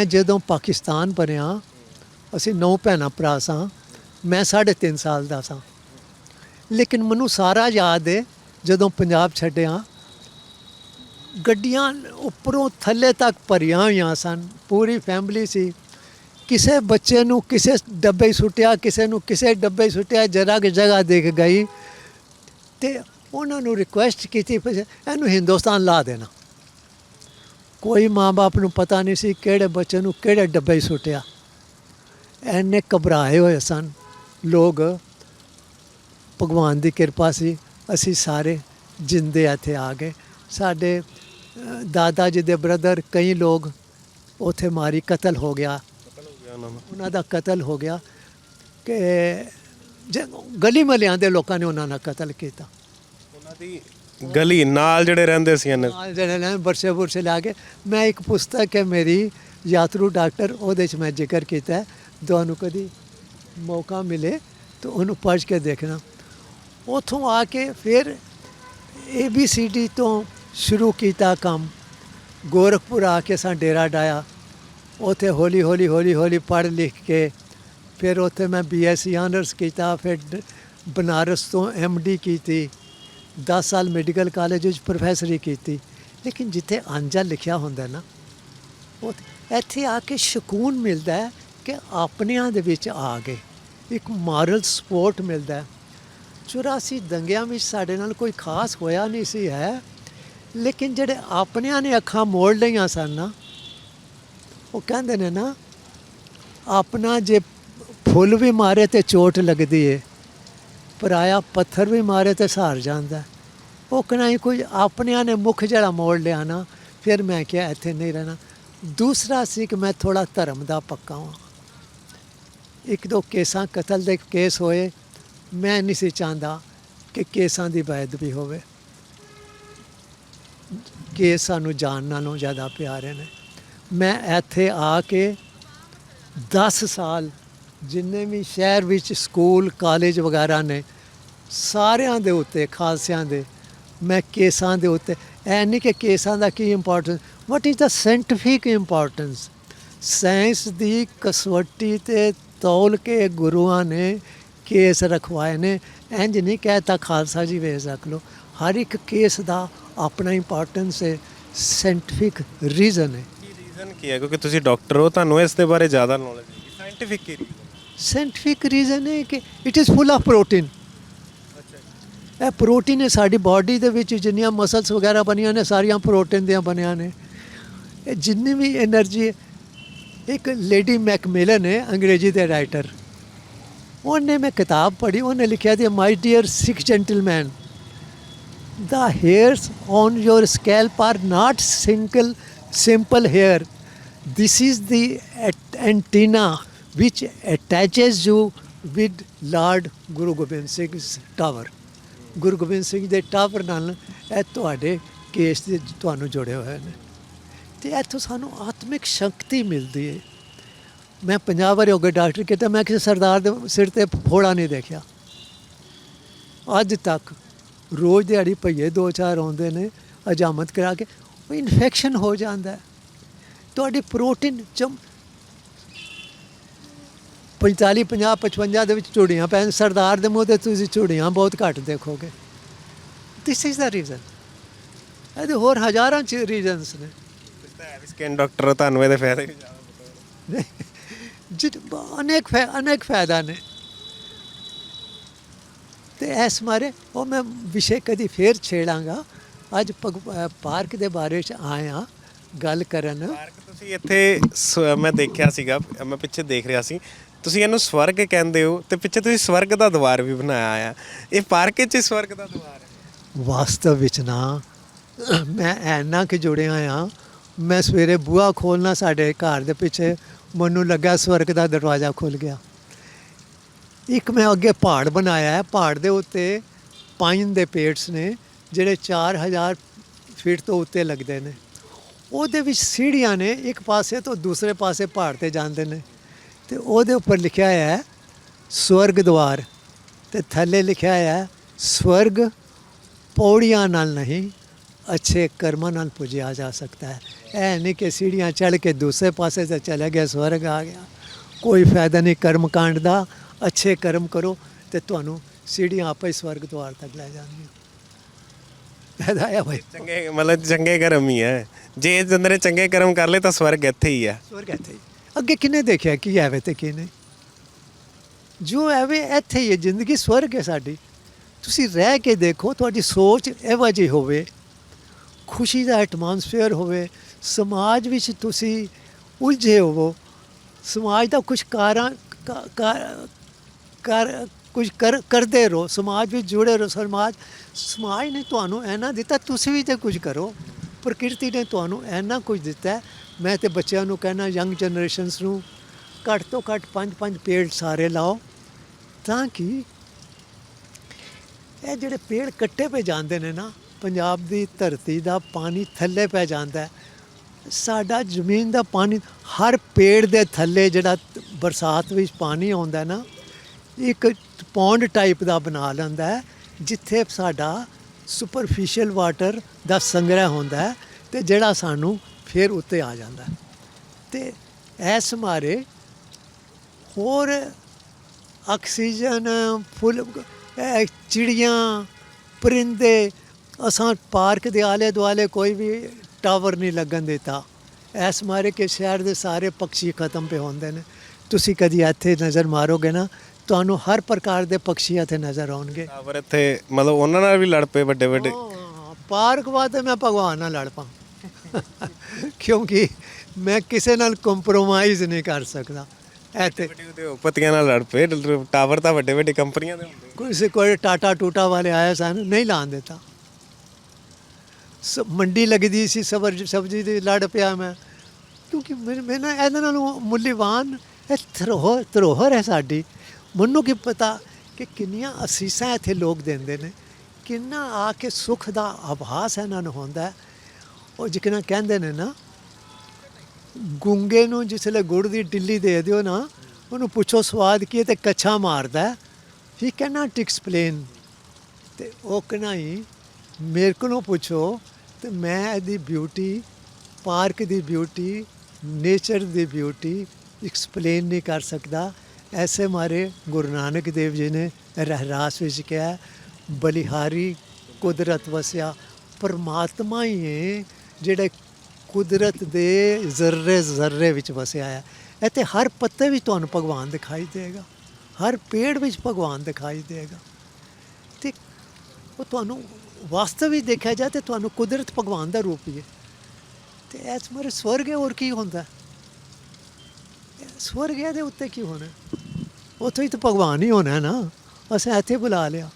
ਮੈਂ ਜਦੋਂ ਪਾਕਿਸਤਾਨ ਬਣਿਆ, ਅਸੀਂ ਨੌ ਭੈਣਾਂ ਭਰਾ ਸਾਂ, ਮੈਂ 3.5 ਸਾਲ ਦਾ ਸਾਂ। ਲੇਕਿਨ ਮੈਨੂੰ ਸਾਰਾ ਯਾਦ ਹੈ ਜਦੋਂ ਪੰਜਾਬ ਛੱਡਿਆ, ਗੱਡੀਆਂ ਉੱਪਰੋਂ ਥੱਲੇ ਤੱਕ ਭਰੀਆਂ ਹੋਈਆਂ ਸਨ, ਪੂਰੀ ਫੈਮਿਲੀ ਸੀ। ਕਿਸੇ ਬੱਚੇ ਨੂੰ ਕਿਸੇ ਡੱਬੇ ਸੁੱਟਿਆ, ਕਿਸੇ ਨੂੰ ਕਿਸੇ ਡੱਬੇ ਸੁੱਟਿਆ ਜਰਾ ਕਿ ਜਗ੍ਹਾ ਦੇਖ ਗਈ। ਤੇ ਉਹਨਾਂ ਨੂੰ ਰਿਕੁਐਸਟ ਕੀਤੀ ਇਹਨੂੰ ਹਿੰਦੁਸਤਾਨ ਲਾ ਦੇਣਾ। ਕੋਈ ਮਾਂ-ਬਾਪ ਨੂੰ ਪਤਾ ਨਹੀਂ ਸੀ ਕਿਹੜੇ ਬੱਚੇ ਨੂੰ ਕਿਹੜੇ ਡੱਬੇ ਸੁੱਟਿਆ। ਐਨੇ ਘਬਰਾਏ ਹੋਏ ਸਨ ਲੋਕ। ਭਗਵਾਨ ਦੀ ਕਿਰਪਾ ਸੀ, ਅਸੀਂ ਸਾਰੇ ਜਿੰਦੇ ਇੱਥੇ ਆ ਗਏ। ਸਾਡੇ ਦਾਦਾ ਜੀ ਦੇ ਬ੍ਰਦਰ ਕਈ ਲੋਕ ਉੱਥੇ ਮਾਰੀ ਕਤਲ ਹੋ ਗਿਆ। ਉਹਨਾਂ ਦਾ ਕਤਲ ਹੋ ਗਿਆ ਕਿ ਜੇ ਗਲੀ ਮਲਿਆਂ ਦੇ ਲੋਕਾਂ ਨੇ ਉਹਨਾਂ ਨਾਲ ਕਤਲ ਕੀਤਾ। ਉਹਨਾਂ ਦੀ ਗਲੀ, ਨਾਲ ਜਿਹੜੇ ਰਹਿੰਦੇ ਸੀ ਇਹਨਾਂ? ਨਾਲ ਜਿਹੜੇ ਨੇ ਬਰਸੇ ਬੁਰਸੇ ਲਾ ਕੇ। ਮੈਂ ਇੱਕ ਪੁਸਤਕ ਹੈ ਮੇਰੀ ਯਾਤਰੂ ਡਾਕਟਰ, ਉਹਦੇ 'ਚ ਮੈਂ ਜ਼ਿਕਰ ਕੀਤਾ ਤੁਹਾਨੂੰ ਕਦੀ ਮੌਕਾ ਮਿਲੇ ਤਾਂ ਉਹਨੂੰ ਪੜ੍ਹ ਕੇ ਦੇਖਣਾ। ਉਥੋਂ ਆ ਕੇ ਫਿਰ ਏਬੀਸੀਡੀ ਤੋਂ ਸ਼ੁਰੂ ਕੀਤਾ ਕੰਮ। ਗੋਰਖਪੁਰ ਆ ਕੇ ਸਾਂ ਡੇਰਾ ਡਾਇਆ ਉਥੇ ਹੌਲੀ ਹੌਲੀ ਹੌਲੀ ਹੌਲੀ ਪੜ੍ਹ ਲਿਖ ਕੇ ਫਿਰ ਉੱਥੇ ਮੈਂ ਬੀਐਸਸੀ ਆਨਰਸ ਕੀਤਾ, ਫਿਰ ਬਨਾਰਸ ਤੋਂ ਐਮਡੀ ਕੀਤੀ। 10 ਸਾਲ ਮੈਡੀਕਲ ਕਾਲਜ ਵਿੱਚ ਪ੍ਰੋਫੈਸਰੀ ਕੀਤੀ। ਲੇਕਿਨ ਜਿੱਥੇ ਅੰਜਾ ਲਿਖਿਆ ਹੁੰਦਾ ਨਾ, ਉਹ ਇੱਥੇ ਆ ਕੇ ਸਕੂਨ ਮਿਲਦਾ ਹੈ ਕਿ ਆਪਣਿਆਂ ਦੇ ਵਿੱਚ ਆ ਗਏ। ਇੱਕ ਮੋਰਲ ਸਪੋਰਟ ਮਿਲਦਾ ਹੈ। 84 ਦੰਗਿਆਂ ਵਿੱਚ ਸਾਡੇ ਨਾਲ ਕੋਈ ਖਾਸ ਹੋਇਆ ਨਹੀਂ ਸੀ ਹੈ। ਲੇਕਿਨ ਜਿਹੜੇ ਆਪਣਿਆਂ ਨੇ ਅੱਖਾਂ ਮੋੜ ਲਈਆਂ ਸਨ ਨਾ, ਉਹ ਕਹਿੰਦੇ ਨੇ ਨਾ, ਆਪਣਾ ਜੇ ਫੁੱਲ ਵੀ ਮਾਰੇ ਤੇ ਚੋਟ ਲੱਗਦੀ ਏ ਪਰਾਇਆ ਪੱਥਰ ਵੀ ਮਾਰੇ ਤੇ ਸਹਾਰ ਜਾਂਦਾ। ਉਹ ਕਨਾ ਹੀ ਕੋਈ ਆਪਣਿਆਂ ਨੇ ਮੁਖ ਜਿਹੜਾ ਮੋੜ ਲਿਆ ਨਾ, ਫਿਰ ਮੈਂ ਕਿਹਾ, ਇੱਥੇ ਨਹੀਂ ਰਹਿਣਾ। ਦੂਸਰਾ ਸੀ ਕਿ ਮੈਂ ਥੋੜਾ ਧਰਮ ਦਾ ਪੱਕਾ ਹਾਂ। ਇੱਕ ਦੋ ਕੇਸਾਂ, ਕਤਲ ਦੇ ਕੇਸ ਹੋਏ। ਮੈਂ ਨਹੀਂ ਸੀ ਚਾਹੁੰਦਾ ਕਿ ਕੇਸਾਂ ਦੀ ਬੇਅਦਬੀ ਹੋਵੇ। ਕੇਸ ਸਾਨੂੰ ਜਾਨ ਨਾਲੋਂ ਜ਼ਿਆਦਾ ਪਿਆਰੇ ਨੇ। ਮੈਂ ਇੱਥੇ ਆ ਕੇ 10 ਸਾਲ ਜਿੰਨੇ ਵੀ ਸ਼ਹਿਰ ਵਿੱਚ ਸਕੂਲ, ਕਾਲਜ ਵਗੈਰਾ ਨੇ, ਸਾਰਿਆਂ ਦੇ ਉੱਤੇ, ਖਾਲਸਿਆਂ ਦੇ, ਮੈਂ ਕੇਸਾਂ ਦੇ ਉੱਤੇ ਐ ਨਹੀਂ ਕਿ ਕੇਸਾਂ ਦਾ ਕੀ importance what is the scientific importance science ਦੀ ਕਸਵੱਟੀ ਤੇ ਤੌਲ ਕੇ ਗੁਰੂਆਂ ਨੇ ਕੇਸ ਰਖਵਾਏ ਨੇ। ਇੰਜ ਨਹੀਂ ਕਹਿਤਾ ਖਾਲਸਾ ਜੀ ਵੇਖ ਸਕ ਲਓ, ਹਰ ਇੱਕ ਕੇਸ ਦਾ ਆਪਣਾ ਇੰਪੋਰਟੈਂਸ ਹੈ ਸਾਇੰਟੀਫਿਕ ਰੀਜ਼ਨ ਹੈ। ਰੀਜ਼ਨ ਕੀ ਹੈ? ਕਿਉਂਕਿ ਤੁਸੀਂ ਡਾਕਟਰ ਹੋ, ਤੁਹਾਨੂੰ ਇਸ ਦੇ ਬਾਰੇ ਜ਼ਿਆਦਾ ਨੌਲੇਜ ਹੈ। ਸਾਇੰਟੀਫਿਕ ਕੀ? ਸਾਇੰਟਿਫਿਕ ਰੀਜ਼ਨ ਹੈ ਕਿ it is full of protein ਇਹ ਪ੍ਰੋਟੀਨ ਹੈ ਸਾਡੀ ਬਾਡੀ ਦੇ ਵਿੱਚ ਜਿੰਨੀਆਂ ਮਸਲਸ ਵਗੈਰਾ ਬਣੀਆਂ ਨੇ ਸਾਰੀਆਂ ਪ੍ਰੋਟੀਨ ਦੀਆਂ ਬਣੀਆਂ ਨੇ। ਇਹ ਜਿੰਨੀ ਵੀ એનર્ਜੀ ਇੱਕ ਲੇਡੀ ਮੈਕਮਿਲਨ ਹੈ ਅੰਗਰੇਜ਼ੀ ਦੇ ਰਾਈਟਰ ਉਹਨੇ ਮੈਂ ਕਿਤਾਬ ਪੜ੍ਹੀ ਉਹਨੇ ਲਿਖਿਆ ਸੀ my dear Sikh gentleman the hairs on your scalp are not single simple hair this is the antenna which attaches you with lord guru gobind singh's tower. Guru Gobind Singh ਦੇ tower ਨਾਲ ਇਹ ਤੁਹਾਡੇ case ਦੇ ਤੁਹਾਨੂੰ ਜੁੜੇ ਹੋਏ ਨੇ। ਤੇ ਇੱਥੋਂ ਸਾਨੂੰ ਆਤਮਿਕ ਸ਼ਕਤੀ ਮਿਲਦੀ ਹੈ। ਮੈਂ ਪੰਜਾਬ ਵਾਰੀ ਹੋ ਗਏ ਡਾਕਟਰ ਕਿਤੇ, ਮੈਂ ਕਿਸੇ ਸਰਦਾਰ ਦੇ ਸਿਰ ਤੇ ਫੋੜਾ ਨਹੀਂ ਦੇਖਿਆ। ਅੱਜ ਤੱਕ ਰੋਜ਼ ਦਿਹਾੜੀ ਭਈਏ ਦੋ ਚਾਰ ਆਉਂਦੇ ਨੇ, ਅਜਾਮਤ ਕਰਾ ਕੇ, ਉਹ ਇਨਫੈਕਸ਼ਨ ਹੋ ਜਾਂਦਾ ਤੁਹਾਡੀ ਪ੍ਰੋਟੀਨ ਚਮ 45 50 55 ਦੇ ਵਿੱਚ ਚੂੜੀਆਂ ਪੈਣ ਸਰਦਾਰ ਦੇ ਮੂੰਹ ਤੇ ਤੁਸੀਂ ਚੂੜੀਆਂ ਬਹੁਤ ਘੱਟ ਦੇਖੋਗੇ। ਥਿਸ ਇਜ਼ ਦਾ ਰੀਜ਼ਨ ਇਹਦੇ ਹੋਰ ਹਜ਼ਾਰਾਂ ਚ ਰੀਜ਼ਨਸ ਨੇ। ਸਕਿਨ ਡਾਕਟਰ ਤੁਹਾਨੂੰ ਇਹਦੇ ਫਾਇਦੇ ਵੀ ਜ਼ਿਆਦਾ। ਜਿਤ ਅਨੇਕ ਅਨੇਕ ਫਾਇਦਾ ਨੇ। ਤੇ ਇਸ ਮਾਰੇ ਉਹ ਮੈਂ ਵਿਸ਼ੇ ਕਦੀ ਫੇਰ ਛੇੜਾਂਗਾ। ਅੱਜ ਪਾਰਕ ਦੇ ਬਾਰੇ ਚ ਆਇਆ ਗੱਲ ਕਰਨ। ਪਾਰਕ ਤੁਸੀਂ ਇੱਥੇ ਮੈਂ ਦੇਖਿਆ ਸੀਗਾ ਮੈਂ ਪਿੱਛੇ ਦੇਖ ਰਿਹਾ ਸੀ। ਤੁਸੀਂ ਇਹਨੂੰ ਸਵਰਗ ਕਹਿੰਦੇ ਹੋ ਤੇ ਪਿੱਛੇ ਤੁਸੀਂ ਸਵਰਗ ਦਾ ਦਵਾਰ ਵੀ ਬਣਾਇਆ ਆ। ਇਹ ਪਾਰਕ 'ਚ ਹੀ ਸਵਰਗ ਦਾ ਦਵਾਰ ਹੈ। ਵਾਸਤਵ ਵਿੱਚ ਨਾ, ਮੈਂ ਐਨਾ ਕਿ ਜੁੜਿਆ ਆ ਮੈਂ ਸਵੇਰੇ ਬੂਹਾ ਖੋਲਣਾ ਸਾਡੇ ਘਰ ਦੇ ਪਿੱਛੇ, ਮੈਨੂੰ ਲੱਗਾ ਸਵਰਗ ਦਾ ਦਰਵਾਜ਼ਾ ਖੁੱਲ ਗਿਆ। ਇੱਕ ਮੈਂ ਅੱਗੇ ਪਹਾੜ ਬਣਾਇਆ ਹੈ, ਪਹਾੜ ਦੇ ਉੱਤੇ ਪਾਈਨ ਦੇ ਪੇੜਸ ਨੇ, ਜਿਹੜੇ 4000 ਫੀਟ ਤੋਂ ਉੱਤੇ ਲੱਗਦੇ ਨੇ। ਉਹਦੇ ਵਿੱਚ ਸੀੜੀਆਂ ਨੇ, ਇੱਕ ਪਾਸੇ ਤੋਂ ਦੂਸਰੇ ਪਾਸੇ ਪਹਾੜ ਤੇ ਜਾਂਦੇ ਨੇ। ਤੇ ਉਹਦੇ ਉੱਪਰ ਲਿਖਿਆ ਹੋਇਆ ਹੈ ਸਵਰਗ ਦਵਾਰ। ਤੇ ਥੱਲੇ ਲਿਖਿਆ ਹੋਇਆ ਹੈ ਸਵਰਗ ਪੌੜੀਆਂ ਨਾਲ ਨਹੀਂ ਅੱਛੇ ਕਰਮਾਂ ਨਾਲ ਪੁੱਜਿਆ ਜਾ ਸਕਦਾ ਹੈ। ਇਹ ਨਹੀਂ ਕਿ ਸੀੜੀਆਂ ਚੜ੍ਹ ਕੇ ਦੂਸਰੇ ਪਾਸੇ ਤੇ ਚਲੇ ਗਿਆ ਸਵਰਗ ਆ ਗਿਆ। ਕੋਈ ਫਾਇਦਾ ਨਹੀਂ ਕਰਮ ਕਾਂਡ ਦਾ ਅੱਛੇ ਕਰਮ ਕਰੋ ਤੇ ਤੁਹਾਨੂੰ ਸੀੜੀਆਂ ਆਪੇ ਹੀ ਸਵਰਗ ਦੁਆਰ ਤੱਕ ਲੈ ਜਾਣਗੀਆਂ। ਫਾਇਦਾ ਹੈ ਭਾਈ ਚੰਗੇ ਮਤਲਬ ਚੰਗੇ ਕਰਮ ਹੀ ਹੈ ਜੇ ਨੇ ਚੰਗੇ ਕਰਮ ਕਰ ਲਏ ਤਾਂ ਸਵਰਗ ਇੱਥੇ ਹੀ ਆ। ਸਵਰਗ ਇੱਥੇ ਹੀ। ਅੱਗੇ ਕਿੰਨੇ ਦੇਖਿਆ ਕੀ ਐਵੇਂ ਤੇ ਕੀ ਨਹੀਂ ਜੋ ਐਵੇਂ ਇੱਥੇ ਹੀ ਹੈ, ਜ਼ਿੰਦਗੀ ਸਵਰਗ ਹੈ ਸਾਡੀ। ਤੁਸੀਂ ਰਹਿ ਕੇ ਦੇਖੋ, ਤੁਹਾਡੀ ਸੋਚ ਇਹੋ ਜਿਹੀ ਹੋਵੇ। ਖੁਸ਼ੀ ਦਾ ਐਟਮੋਸਫੇਅਰ ਹੋਵੇ। ਸਮਾਜ ਵਿੱਚ ਤੁਸੀਂ ਉਲਝੇ ਹੋਵੋ। ਸਮਾਜ ਦਾ ਕੁਝ ਕਾਰਾਂ, ਕਾ- ਕਰ ਕੁਝ ਕਰ, ਕਰਦੇ ਰਹੋ। ਸਮਾਜ ਵਿੱਚ ਜੁੜੇ ਰਹੋ। ਸਮਾਜ ਸਮਾਜ ਨੇ ਤੁਹਾਨੂੰ ਐਨਾ ਦਿੱਤਾ, ਤੁਸੀਂ ਵੀ ਤੇ ਕੁਝ ਕਰੋ। ਪ੍ਰਕਿਰਤੀ ਨੇ ਤੁਹਾਨੂੰ ਐਨਾ ਕੁਝ ਦਿੱਤਾ ਮੈਂ ਤੇ ਬੱਚਿਆਂ ਨੂੰ ਕਹਿਣਾ ਯੰਗ ਜਨਰੇਸ਼ਨਸ ਨੂੰ ਘੱਟ ਤੋਂ ਘੱਟ ਪੰਜ ਪੰਜ ਪੇੜ ਸਾਰੇ ਲਾਓ ਤਾਂ ਕਿ ਇਹ ਜਿਹੜੇ ਪੇੜ ਕੱਟੇ ਪਏ ਜਾਂਦੇ ਨੇ ਨਾ, ਪੰਜਾਬ ਦੀ ਧਰਤੀ ਦਾ ਪਾਣੀ ਥੱਲੇ ਪੈ ਜਾਂਦਾ ਹੈ। ਸਾਡਾ ਜ਼ਮੀਨ ਦਾ ਪਾਣੀ, ਹਰ ਪੇੜ ਦੇ ਥੱਲੇ ਜਿਹੜਾ ਬਰਸਾਤ ਵਿੱਚ ਪਾਣੀ ਆਉਂਦਾ ਨਾ, ਇੱਕ ਪੌਂਡ ਟਾਈਪ ਦਾ ਬਣਾ ਲੈਂਦਾ ਜਿੱਥੇ ਸਾਡਾ ਸੁਪਰਫੀਸ਼ੀਅਲ ਵਾਟਰ ਦਾ ਸੰਗ੍ਰਹਿ ਹੁੰਦਾ ਹੈ ਤੇ ਜਿਹੜਾ ਸਾਨੂੰ ਫਿਰ ਉੱਤੇ ਆ ਜਾਂਦਾ ਹੈ। ਤੇ ਐਸ ਮਾਰੇ ਹੋਰ ਆਕਸੀਜਨ, ਫੁੱਲ ਚਿੜੀਆਂ, ਪਰਿੰਦੇ, ਅਸਾਂ ਪਾਰਕ ਦੇ ਆਲੇ ਦੁਆਲੇ ਕੋਈ ਵੀ ਟਾਵਰ ਨਹੀਂ ਲੱਗਣ ਦਿੱਤਾ। ਐਸ ਮਾਰੇ ਕਿ ਸ਼ਹਿਰ ਦੇ ਸਾਰੇ ਪੰਛੀ ਖਤਮ ਪੇ ਹੁੰਦੇ ਨੇ। ਤੁਸੀਂ ਕਦੀ ਇੱਥੇ ਨਜ਼ਰ ਮਾਰੋਗੇ ਨਾ ਤੁਹਾਨੂੰ ਹਰ ਪ੍ਰਕਾਰ ਦੇ ਪੰਛੀ ਇੱਥੇ ਨਜ਼ਰ ਆਉਣਗੇ। ਟਾਵਰ ਇੱਥੇ ਮਤਲਬ ਉਹਨਾਂ ਨਾਲ ਵੀ ਲੜ ਪਏ ਵੱਡੇ ਵੱਡੇ। ਪਾਰਕ ਵਾਸਤੇ ਮੈਂ ਭਗਵਾਨ ਨਾਲ ਲੜ ਪਾਂ। ਕਿਉਂਕਿ ਮੈਂ ਕਿਸੇ ਨਾਲ ਕੰਪਰੋਮਾਈਜ਼ ਨਹੀਂ ਕਰ ਸਕਦਾ। ਵੱਡੇ ਉਦਯੋਗਪਤੀਆਂ ਨਾਲ ਲੜ ਪਏ ਟਾਵਰ ਤਾਂ ਵੱਡੇ ਵੱਡੇ ਕੰਪਨੀਆਂ ਦੇ ਹੁੰਦੇ। ਕੋਈ ਕੋਈ ਟਾਟਾ ਟੂਟਾ ਵਾਲੇ ਆਏ ਸਨ ਨਹੀਂ ਲਾਣ ਦਿੱਤਾ। ਮੰਡੀ ਲੱਗਦੀ ਸੀ ਸਬਰ ਸਬਜ਼ੀ ਦੀ ਲੜ ਪਿਆ ਮੈਂ। ਕਿਉਂਕਿ ਮੈਂ ਮੈਂ ਨਾ ਇਹਦੇ ਨਾਲ ਮੁੱਲੀਵਾਨ ਇਹ ਧਰੋਹਰ ਧਰੋਹਰ ਹੈ ਸਾਡੀ। ਮੈਨੂੰ ਕੀ ਪਤਾ ਕਿ ਕਿੰਨੀਆਂ ਅਸੀਸਾਂ ਇੱਥੇ ਲੋਕ ਦਿੰਦੇ ਨੇ, ਕਿੰਨਾ ਆ ਕੇ ਸੁੱਖ ਦਾ ਆਭਾਸ ਇਹਨਾਂ ਨੂੰ ਹੁੰਦਾ ਉਹ ਜਿਕਣਾ ਕਹਿੰਦੇ ਨੇ ਨਾ, ਗੁੰਗੇ ਨੂੰ ਜਿਸਲੇ ਗੁੜ ਦੀ ਡਿੱਲੀ ਦੇ ਦਿਓ ਨਾ, ਉਹਨੂੰ ਪੁੱਛੋ ਸਵਾਦ ਕੀ ਹੈ ਤੇ ਕੱਛਾ ਮਾਰਦਾ ਹੈ। ਹੀ ਕੈਨਾਟ ਐਕਸਪਲੇਨ ਤੇ ਉਹ ਕਹਿੰਦਾ ਹੀ ਮੇਰੇ ਕੋਲੋਂ ਪੁੱਛੋ, ਤੇ ਮੈਂ ਇਹਦੀ ਬਿਊਟੀ ਪਾਰਕ ਦੀ ਬਿਊਟੀ ਨੇਚਰ ਦੀ ਬਿਊਟੀ ਐਕਸਪਲੇਨ ਨਹੀਂ ਕਰ ਸਕਦਾ। ਐਸੇ ਮਾਰੇ ਗੁਰੂ ਨਾਨਕ ਦੇਵ ਜੀ ਨੇ ਰਹਿਰਾਸ ਵਿੱਚ ਕਿਹਾ, ਬਲਿਹਾਰੀ ਕੁਦਰਤ ਵਸਿਆ, ਪਰਮਾਤਮਾ ਹੀ ਹੈ ਜਿਹੜੇ ਕੁਦਰਤ ਦੇ ਜ਼ਰਰੇ ਜ਼ਰਰੇ ਵਿੱਚ ਵਸਿਆ ਹੈ ਇੱਥੇ ਹਰ ਪੱਤੇ ਵਿੱਚ ਤੁਹਾਨੂੰ ਭਗਵਾਨ ਦਿਖਾਈ ਦੇਗਾ, ਹਰ ਪੇੜ ਵਿੱਚ ਭਗਵਾਨ ਦਿਖਾਈ ਦੇਗਾ। ਤੇ ਉਹ ਤੁਹਾਨੂੰ ਵਾਸਤਵ ਵਿੱਚ ਦੇਖਿਆ ਜਾਏ ਤੇ ਤੁਹਾਨੂੰ ਕੁਦਰਤ ਭਗਵਾਨ ਦਾ ਰੂਪ ਹੀ ਹੈ। ਤੇ ਐਸ ਮਰੇ ਸਵਰਗ ਹੋਰ ਕੀ ਹੁੰਦਾ? ਸਵਰਗ ਹੈ ਦੇ ਉੱਤੇ ਕੀ ਹੋਣਾ? ਉੱਥੇ ਹੀ ਤਾਂ ਭਗਵਾਨ ਹੀ ਹੋਣਾ ਨਾ। ਅਸੀਂ ਇੱਥੇ ਬੁਲਾ ਲਿਆ।